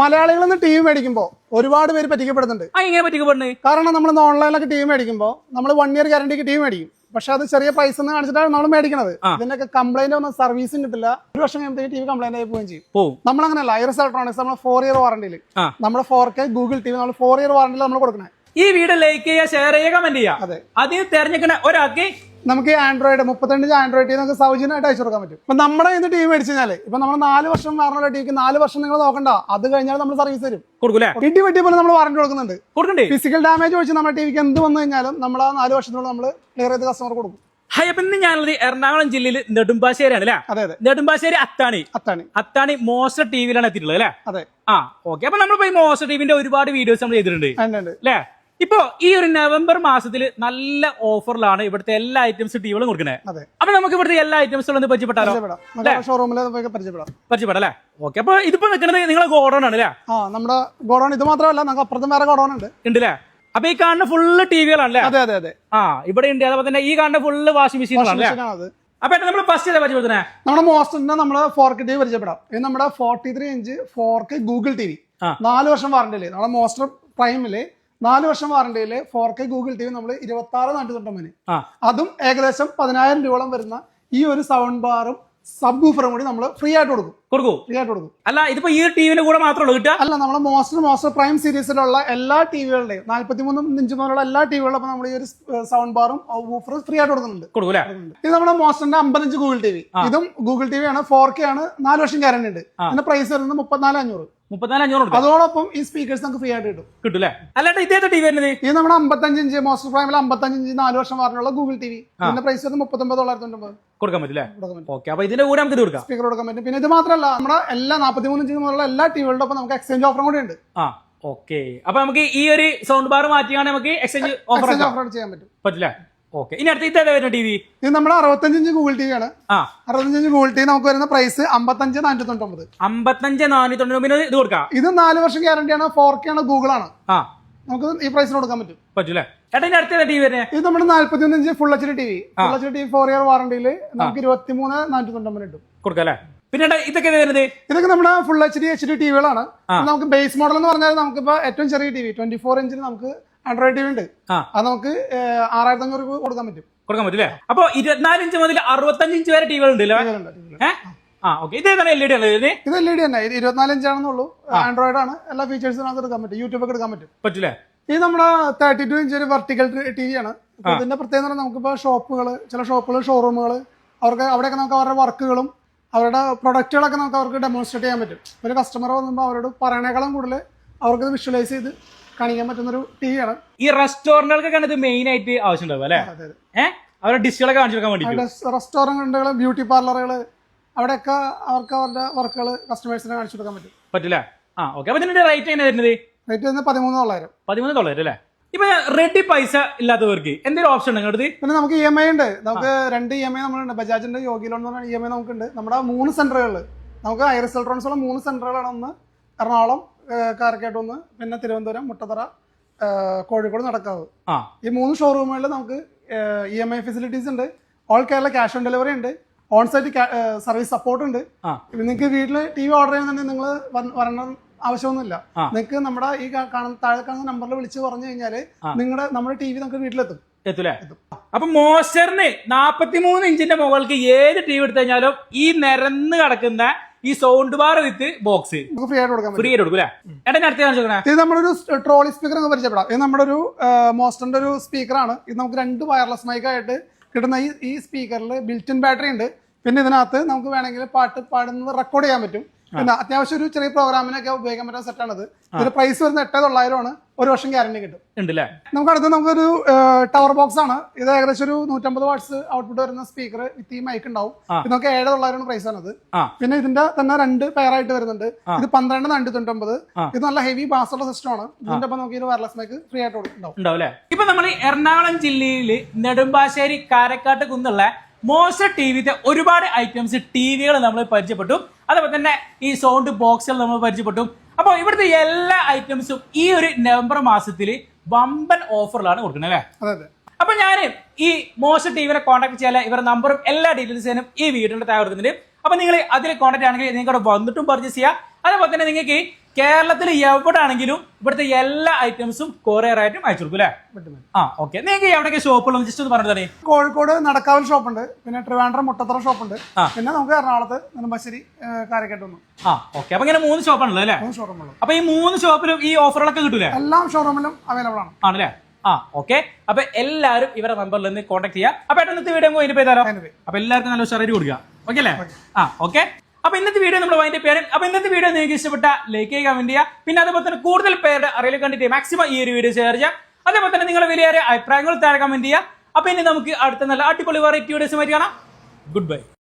മലയാളികൾ നിന്ന് T V മേടിക്കുമ്പോൾ ഒരുപാട് പേര് പറ്റിക്കപ്പെടുന്നുണ്ട്. ആ ഇങ്ങനെ പറ്റിക്കപ്പെടുന്നത് കാരണം നമ്മൾ ഓൺലൈനിലൊക്കെ ടി വി മേടിക്കുമ്പോൾ നമ്മൾ വൺ ഇയർ ഗ്യാരണ്ടിക്ക് ടി വി മേടിക്കും. പക്ഷെ അത് ചെറിയ പൈസ എന്ന് കാണിച്ചിട്ടാണ് നമ്മൾ മേടിക്കുന്നത്. ഇതിനൊക്കെ കംപ്ലൈന്റ് ഒന്നും സർവീസും കിട്ടില്ല. ഒരു വർഷം കഴിയുമ്പോഴത്തേക്ക് ടി വി കംപ്ലൈന്റ് ആയി പോവുകയും ചെയ്യും. നമ്മൾ അങ്ങനെയല്ല ഐറസ് ഇലക്ട്രോണിക്സ് നമ്മൾ ഫോർ ഇയർ വാറണ്ടിയിൽ നമ്മൾ നമ്മുടെ four K Google T V നമ്മൾ ഫോർ ഇയർ വാറണ്ടിയിൽ നമ്മൾ കൊടുക്കണേ. ഈ വീഡിയോ ലൈക്ക് ചെയ്യുക ഷെയർ ചെയ്യുക കമന്റ് ചെയ്യുക. അതെ. അതിൽ തെരഞ്ഞെടുക്കുന്ന ഒരാൾക്ക് നമുക്ക് ഈ ആൻഡ്രോയിഡ് മുപ്പത്തിരണ്ട് ആൻഡ്രോയിഡ് നമുക്ക് സൗജന്യമായിട്ട് അയച്ചു കൊടുക്കാൻ പറ്റും. ഇപ്പൊ നമ്മുടെ ഇന്ന് ടീം വി മേടിച്ചു കഴിഞ്ഞാൽ ഇപ്പൊ നമ്മൾ നാല് വർഷം വാറണ്ടി ടിവിക്ക് നാല് വർഷം നിങ്ങൾ നോക്കണ്ട. അത് കഴിഞ്ഞാൽ നമ്മൾ സർവീസ് തരും. ഇടി വെട്ടി പോലെ നമ്മൾ വാറണ്ടി കൊടുക്കുന്നുണ്ട്. കൊടുക്കണ്ടേ? ഫിസിക്കൽ ഡാമേജ് വെച്ച് നമ്മുടെ ടിവിക്ക് എന്ത് വന്നു കഴിഞ്ഞാലും നമ്മൾ ആ നാല് വർഷത്തിനുള്ള നമ്മൾ ക്ലിയർ ചെയ്ത് കസ്റ്റമർ കൊടുക്കും. ഹൈ അപ്പൊ ഇന്ന് ഞാനുള്ളത് എറണാകുളം ജില്ലയിൽ നെടുമ്പാശ്ശേരിയാണ് അല്ലേ? അതെ അതെ. നെടുമ്പാശ്ശേരി അത്താണി. അത്താണി. അത്താണി മോസ്റ്റർ ടി വിയിലാണ് എത്തിയിട്ടുള്ളത് അല്ലേ? അതെ. ആ ഓക്കെ അപ്പൊ നമ്മളിപ്പോ ഈ മോസ്റ്റർ ടിവിന്റെ ഒരുപാട് വീഡിയോസ് നമ്മൾ ചെയ്തിട്ടുണ്ട്. അല്ലേ? ഇപ്പോ ഈ ഒരു നവംബർ മാസത്തിൽ നല്ല ഓഫറിലാണ് ഇവിടുത്തെ എല്ലാ ഐറ്റംസ് ടിവികളും കൊടുക്കുന്നത് അപ്പൊ നമുക്ക് ഇവിടുത്തെ എല്ലാ ഐറ്റംസുകളും ഒന്ന് പരിചയപ്പെട്ടാലോ? ഷോറൂമിൽ പരിചയപ്പെടാം. അല്ലേ? ഓക്കെ അപ്പൊ ഇതിപ്പോ നിൽക്കുന്നത് നിങ്ങളെ ഗോഡൌൺ ആണ് അല്ലേ? നമ്മുടെ ഗോഡൗൺ ഇത് മാത്രമല്ല നമുക്ക് അപ്പുറത്തും വേറെ ഗോഡൗൺ ഉണ്ട്. ഉണ്ടല്ലേ അപ്പൊ ഈ കാണുന്ന ഫുള്ള് ടിവികളാണല്ലേ അതെ അതെ അതെ. ആ ഇവിടെ ഉണ്ട്. അതുപോലെ തന്നെ ഈ കാണുന്ന ഫുള്ള് വാഷിംഗ് മെഷീനുകളാണ് അല്ലേ? മെഷീനാണ് അപ്പൊ നമ്മൾ ഫസ്റ്റ് ഏതാ പരിചയപ്പെടുത്തണേ നമ്മുടെ മോസ്റ്റിന്റെ നമ്മൾ ഫോർ കെ ടി വി പരിചയപ്പെടാം. ഇത് നമ്മുടെ forty three inch four K Google T V നാല് വർഷം വാറണ്ടിയിൽ നമ്മുടെ മോസ്റ്റർ പ്രൈമിൽ നാല് വർഷം വാറണ്ടിയിൽ four K Google T V നമ്മൾ ഇരുപത്തി ആറ് നാട്ടി തൊട്ടമ്പതിന് ആ. അതും ഏകദേശം പതിനായിരം രൂപയോളം വരുന്ന ഈ ഒരു സൗണ്ട് ബാറും സബ് ബൂഫറും കൂടി നമ്മൾ ഫ്രീ ആയിട്ട് കൊടുക്കും. കൊടുക്കും? ഫ്രീ ആയിട്ട് കൊടുക്കും. അല്ല ഇതിപ്പോ ഈ ടിവിന്റെ കൂടെ മാത്രമേ കിട്ടുക? അല്ല നമ്മുടെ മോസ്റ്റർ മോസ്റ്റർ പ്രൈം സീരീസിലുള്ള എല്ലാ ടിവികളുടെയും നാല്പത്തി മൂന്നും ഇഞ്ച് മുതലുള്ള എല്ലാ ടിവികളും നമ്മൾ ഈ ഒരു സൗണ്ട് ബാറും ബൂഫറും ഫ്രീ ആയിട്ട് കൊടുക്കുന്നുണ്ട്. കൊടുക്കൂല ഇത് നമ്മുടെ മോസ്റ്ററിന്റെ അമ്പത്തഞ്ച് ഗൂഗിൾ ടി വി. ഇതും ഗൂഗിൾ ടി വി ആണ്. ഫോർ കെ ആണ്. നാല് വർഷം ഗ്യാരണ്ടി ഉണ്ട്. അതിന്റെ പ്രൈസ് വരുന്നത് മുപ്പത്തിനാല് അഞ്ഞൂറ്. മുപ്പത്തിനാല് അഞ്ഞൂറ് കൊടുക്കാം. അതോടൊപ്പം ഈ സ്പീക്കേഴ്സ് നമുക്ക് ഫ്രീ ആയിട്ട് കിട്ടും. കിട്ടും അല്ലേ അല്ലാണ്ട് ഇതേത്തെ ടി വി വരുന്നത്? ഇത് നമ്മുടെ അമ്പത്തഞ്ച് ഇഞ്ച് മോസ്റ്റർ പ്രൈമിൽ അമ്പത്തഞ്ച് ഇഞ്ച് നാല് വർഷം വാറണ്ടിയുള്ള ഗൂഗിൾ ടി വി ഇതിന്റെ പ്രൈസ് വരുന്നത് മുപ്പത്തൊമ്പത് തൊള്ളായിരത്തി തൊണ്ണൂറ് കൊടുക്കാൻ പറ്റില്ലേ? ഓക്കെ അപ്പൊ ഇതിന്റെ കൂടെ നമുക്ക് കൊടുക്കാം. സ്പീക്കർ കൊടുക്കാൻ പറ്റും. പിന്നെ ഇത് മാത്രമല്ല നമ്മുടെ എല്ലാ ഇഞ്ച് മുതലുള്ള എല്ലാ ടിവികളുടെ ഒപ്പം നമുക്ക് എക്സ്ചേഞ്ച് ഓഫറും കൂടി ഉണ്ട്. ആ ഓക്കെ അപ്പൊ നമുക്ക് ഈ ഒരു സൗണ്ട് ബാർ മാറ്റിയാണ് നമുക്ക് എക്സ്ചേഞ്ച് ഓഫർ ചെയ്യാൻ പറ്റും. പറ്റില്ല? ഓക്കെ. ഇനി അടുത്ത ഇതേതാ വരുന്ന ടി വി? ഇത് നമ്മുടെ അറുപത്തഞ്ച് ഇഞ്ച് ഗൂഗിൾ ടി വി ആണ്. ആ. അറുപത്തഞ്ച് ഇഞ്ച് ഗൂഗിൾ ടി നമുക്ക് വരുന്ന പ്രൈസ് അമ്പത്തഞ്ച് നാനൂറ്റി തൊണ്ണൂറ്റൊമ്പത് അമ്പത്തഞ്ച് നാനൂറ്റി തൊണ്ണൂറ്റി ഇത് കൊടുക്കാം? ഇത് നാല് വർഷം ഗ്യാരണ്ടി ആണ്. ഫോർ കെ ആണ് ഗൂഗിൾ ആണ്. ആ. നമുക്ക് ഈ പ്രൈസിന് കൊടുക്കാൻ പറ്റും. പറ്റൂലേ ചേട്ടാ ഇനി അടുത്ത ടി വി വരുന്നത് ഇത് നമ്മുടെ നാല്പത്തി ഒന്ന് inch full H D T V full H D four year വാറണ്ടിയിൽ നമുക്ക് ഇരുപത്തി മൂന്ന് നാനൂറ്റി തൊണ്ണൂറ്റൊമ്പത് കിട്ടും. കൊടുക്കാം അല്ലേ? പിന്നെ ഇതൊക്കെ വരുന്നത്? ഇതൊക്കെ നമ്മുടെ full H D H D ടിവികളാണ് നമുക്ക് ബേസ് മോഡൽ എന്ന് പറഞ്ഞാൽ നമുക്ക് ഇപ്പൊ ഏറ്റവും ചെറിയ ടി വി ട്വന്റി ഫോർ ഇഞ്ചിന് നമുക്ക് ആൻഡ്രോയിഡ് ടി വി ഉണ്ട്. അത് നമുക്ക് ആറായിരത്തി അഞ്ഞൂറ് രൂപ കൊടുക്കാൻ പറ്റും. കൊടുക്കാൻ പറ്റും അല്ലേ അപ്പൊ ഇരുപത്തിനാല് ഇഞ്ച് മുതൽ അറുപത്തഞ്ച് ഇഞ്ച് വരെ ടിവികൾ ഉണ്ട് അല്ലേ? ടിവികളുണ്ട്, ടിവികൾ. ഏഹ് ആ ഓക്കെ. ഇതേതാണ് എൽ ഇ ഡി ആണ് ഇത് എൽ ഇ ഡി തന്നെ. ഇത് ഇരുപത്തിനാല് ഇഞ്ചാണെന്നുള്ളൂ ആൻഡ്രോയിഡ് ആണ്. എല്ലാ എടുക്കാൻ പറ്റും. യൂട്യൂബ് ഒക്കെ എടുക്കാൻ പറ്റും. പറ്റില്ലേ? ഇത് നമ്മുടെ തേർട്ടി ടു ഇഞ്ച് ഒരു വെർട്ടിക്കൽ ടി വി ആണ്. ഇതിന്റെ പ്രത്യേകത എന്ന് പറഞ്ഞാൽ നമുക്കിപ്പോ ഷോപ്പുകൾ ചില ഷോപ്പുകൾ ഷോറൂമുകൾ അവർക്ക് അവിടെയൊക്കെ നമുക്ക് അവരുടെ വർക്കുകളും അവരുടെ പ്രൊഡക്റ്റുകളൊക്കെ നമുക്ക് അവർക്ക് ഡെമോൺസ്ട്രേറ്റ് ചെയ്യാൻ പറ്റും. ഒരു കസ്റ്റമർ വന്നുമ്പോൾ അവരോട് പറയണേക്കാളും കൂടുതൽ അവർക്ക് ഇത് വിഷ്വലൈസ് ചെയ്ത് കാണിക്കാൻ പറ്റുന്നൊരു ടി വി ആണ്. ഈ റെസ്റ്റോറന്റുകൾക്കൊക്കെയാണ് ഇത് മെയിൻ ആയിട്ട് ആവശ്യം ഉണ്ടാവും അല്ലേ ഏഹ് അവരുടെ ഡിഷുകളൊക്കെ കാണിച്ചു കൊടുക്കാൻ വേണ്ടി റെസ്റ്റോറന്റുകൾ ബ്യൂട്ടി പാർലറുകൾ അവിടെയൊക്കെ അവർക്ക് അവരുടെ വർക്കുകൾ കസ്റ്റമേഴ്സിനെ കാണിച്ചു കൊടുക്കാൻ പറ്റും. പറ്റില്ല? ആ ഓക്കെ അപ്പൊ ഇതിന്റെ റേറ്റ് എങ്ങനെ വരുന്നത്? റേറ്റ് വരുന്നത് പതിമൂന്ന് തൊള്ളായിരം പതിമൂന്ന് തൊള്ളായിരം അല്ലേ? ഇപ്പൊ റെഡി പൈസ ഇല്ലാത്തവർക്ക് എന്തെങ്കിലും ഓപ്ഷൻ ഉണ്ട് പിന്നെ നമുക്ക് ഇ എം ഐ ഉണ്ട്. നമുക്ക് രണ്ട് ഇ എം ഐ നമ്മളുണ്ട്. ബജാജിന്റെ യോഗി ലോൺ എന്ന് പറഞ്ഞ ഇ എം ഐ നമുക്കുണ്ട്. നമ്മുടെ മൂന്ന് സെന്ററുകളിൽ നമുക്ക് ഐറിസ് ഇലക്ട്രോണിക്സുള്ള മൂന്ന് സെന്ററുകളാണ് ഒന്ന് എറണാകുളം ഏഹ് കാരക്കാട്ട് ഒന്ന് പിന്നെ തിരുവനന്തപുരം മുട്ടത്തറ കോഴിക്കോട് നടക്കാവ്. ഈ മൂന്ന് ഷോറൂമുകളിൽ നമുക്ക് ഇ എം ഐ ഫെസിലിറ്റീസ് ഉണ്ട്. All Kerala cash on delivery ഉണ്ട്. ഓൺ സൈറ്റ് സർവീസ് സപ്പോർട്ട് ഉണ്ട്. നിങ്ങൾക്ക് വീട്ടിൽ ടി വി ഓർഡർ ചെയ്യുന്നുണ്ടെങ്കിൽ നിങ്ങൾ വരണം ആവശ്യമൊന്നുമില്ല. നിങ്ങൾക്ക് നമ്മുടെ ഈ കാണുന്ന താഴെ കാണുന്ന നമ്പറിൽ വിളിച്ച് പറഞ്ഞു കഴിഞ്ഞാൽ. നിങ്ങളുടെ നമ്മുടെ ടി വി നമുക്ക് വീട്ടിലെത്തും. എത്തൂലേ? അപ്പൊ മോസ്റ്ററിന് നാപ്പത്തിമൂന്ന് ഇഞ്ചിന്റെ മുകൾക്ക് ഏത് ടി വി എടുത്തു കഴിഞ്ഞാലും ഈ നിരന്ന് കിടക്കുന്ന ഈ sound bar with box free ആയിട്ട് കൊടുക്കാൻ ഫ്രീ ആയിട്ട് കൊടുക്കും അല്ലേ അടുത്ത ഇത് നമ്മുടെ ഒരു ട്രോളി സ്പീക്കർ നമുക്ക് പരിചയപ്പെടാം. ഇത് നമ്മുടെ ഒരു മോസ്റ്ററിന്റെ ഒരു സ്പീക്കറാണ് ഇത് നമുക്ക് രണ്ട് വയർലെസ് മൈക്ക് ആയിട്ട് കിട്ടുന്ന ഈ ഈ സ്പീക്കറിൽ ബിൽറ്റിൻ ബാറ്ററി ഉണ്ട്. പിന്നെ ഇതിനകത്ത് നമുക്ക് വേണമെങ്കിൽ പാട്ട് പാടുന്നത് റെക്കോർഡ് ചെയ്യാൻ പറ്റും. പിന്നെ അത്യാവശ്യം ഒരു ചെറിയ പ്രോഗ്രാമിനൊക്കെ ഉപയോഗിക്കാൻ പറ്റുന്ന സെറ്റാണത്. ഇതിന്റെ പ്രൈസ് വരുന്നത് എട്ട് തൊള്ളായിരമാണ്. ഒരു വർഷം ഗ്യാരണ്ടി കിട്ടും. നമുക്ക് അടുത്ത് നമുക്കൊരു ടവർ ബോക്സ് ആണ്. ഇത് ഏകദേശം ഒരു നൂറ്റമ്പത് വാട്ട്സ് ഔട്ട്പുട്ട് വരുന്ന സ്പീക്കർ വിത്ത് ഈ മൈക്ക് ഉണ്ടാവും. ഇത് നമുക്ക് ഏഴ് തൊള്ളായിരം പ്രൈസ് ആണത്. പിന്നെ ഇതിന്റെ തന്നെ രണ്ട് പെയർ ആയിട്ട് വരുന്നുണ്ട്. ഇത് പന്ത്രണ്ട് രണ്ട് തൊണ്ണൂറ്റൊമ്പത്. ഇത് നല്ല ഹെവി ബാസ് ഉള്ള സിസ്റ്റം ആണ്. ഇതിന്റെ ഒപ്പം നമുക്ക് ഈ വയർലെസ് മൈക്ക് ഫ്രീ ആയിട്ട് കൊടുക്കുന്നുണ്ടാവും ഇപ്പൊ നമ്മൾ എറണാകുളം ജില്ലയിൽ നെടുമ്പാശ്ശേരി കാരക്കാട്ട് കുന്നുള്ള മോശ ടി വിത്തെ ഒരുപാട് ഐറ്റംസ് ടി വികൾ നമ്മൾ പരിചയപ്പെട്ടു. അതേപോലെ തന്നെ ഈ സൗണ്ട് ബോക്സുകൾ നമ്മൾ പരിചയപ്പെട്ടു. അപ്പോൾ ഇവിടുത്തെ എല്ലാ ഐറ്റംസും ഈ ഒരു നവംബർ മാസത്തിൽ വമ്പൻ ഓഫറിലാണ് കൊടുക്കുന്നത് അല്ലേ? അപ്പൊ ഞാൻ ഈ മോശ ടിവിനെ കോൺടാക്ട് ചെയ്യാൻ ഇവരുടെ നമ്പറും എല്ലാ ഡീറ്റെയിൽസിനും ഈ വീഡിയോയുടെ താഴെ കൊടുക്കുന്നുണ്ട്. അപ്പൊ നിങ്ങൾ അതിൽ കോൺടാക്ട് ആണെങ്കിൽ അവിടെ വന്നിട്ടും പർച്ചേസ് ചെയ്യാം. അതേപോലെ തന്നെ നിങ്ങൾക്ക് കേരളത്തിൽ എവിടെയാണെങ്കിലും ഇവിടുത്തെ എല്ലാ ഐറ്റംസും കൊറിയർ ആയിട്ടും അയച്ചു കൊടുക്കും അല്ലേ. ആ ഓക്കെ നിങ്ങൾക്ക് എവിടെയൊക്കെ ഷോപ്പുകളും ജസ്റ്റ് ഒന്ന് പറഞ്ഞു തന്നെ കോഴിക്കോട് നടക്കാവൽ ഷോപ്പുണ്ട് പിന്നെ ട്രിവാൻഡ്രം മുട്ടത്തറ ഷോപ്പുണ്ട് ഉണ്ട്. പിന്നെ നമുക്ക് എറണാകുളത്ത് നെടുമ്പാശ്ശേരി കാര്യക്കെട്ട് വന്നു. ആ ഓക്കെ അപ്പൊ ഇങ്ങനെ മൂന്ന് ഷോപ്പാണല്ലോ അല്ലേ? മൂന്ന് ഷോറൂമുള്ളൂ അപ്പൊ ഈ മൂന്ന് ഷോപ്പിലും ഈ ഓഫറുകളൊക്കെ കിട്ടൂലേ? എല്ലാ ഷോറൂമിലും അവൈലബിൾ ആണ്. ആണല്ലേ? ആ ഓക്കെ അപ്പൊ എല്ലാവരും ഇവരെ നമ്പറിൽ നിന്ന് കോൺടാക്ട് ചെയ്യാം. അപ്പൊ ഏട്ടൻ വീഡിയോ അതിന്റെ പേര് തരാം അപ്പൊ എല്ലാവർക്കും നല്ല ഉഷാറായിട്ട് കൊടുക്കുക ഓക്കെ അല്ലേ? ആ ഓക്കെ അപ്പൊ ഇന്നത്തെ വീഡിയോ നമ്മൾ അതിന്റെ പേര് അപ്പൊ ഇന്നത്തെ വീഡിയോ നിങ്ങൾക്ക് ഇഷ്ടപ്പെട്ട ലൈക്ക് ചെയ്യുക കമന്റ് ചെയ്യുക. പിന്നെ അതുപോലെ തന്നെ കൂടുതൽ പേരുടെ അറിയൽ കണ്ടിട്ട് മാക്സിമം ഈ ഒരു വീഡിയോ ഷെയർ ചെയ്യുക. അതേപോലെ തന്നെ നിങ്ങളെ വലിയ അഭിപ്രായങ്ങൾ താഴെ കമന്റ് ചെയ്യുക. അപ്പൊ ഇനി നമുക്ക് അടുത്ത നല്ല അടിപൊളി വെറൈറ്റി വീഡിയോസുമായിട്ട് കാണാം. Good bye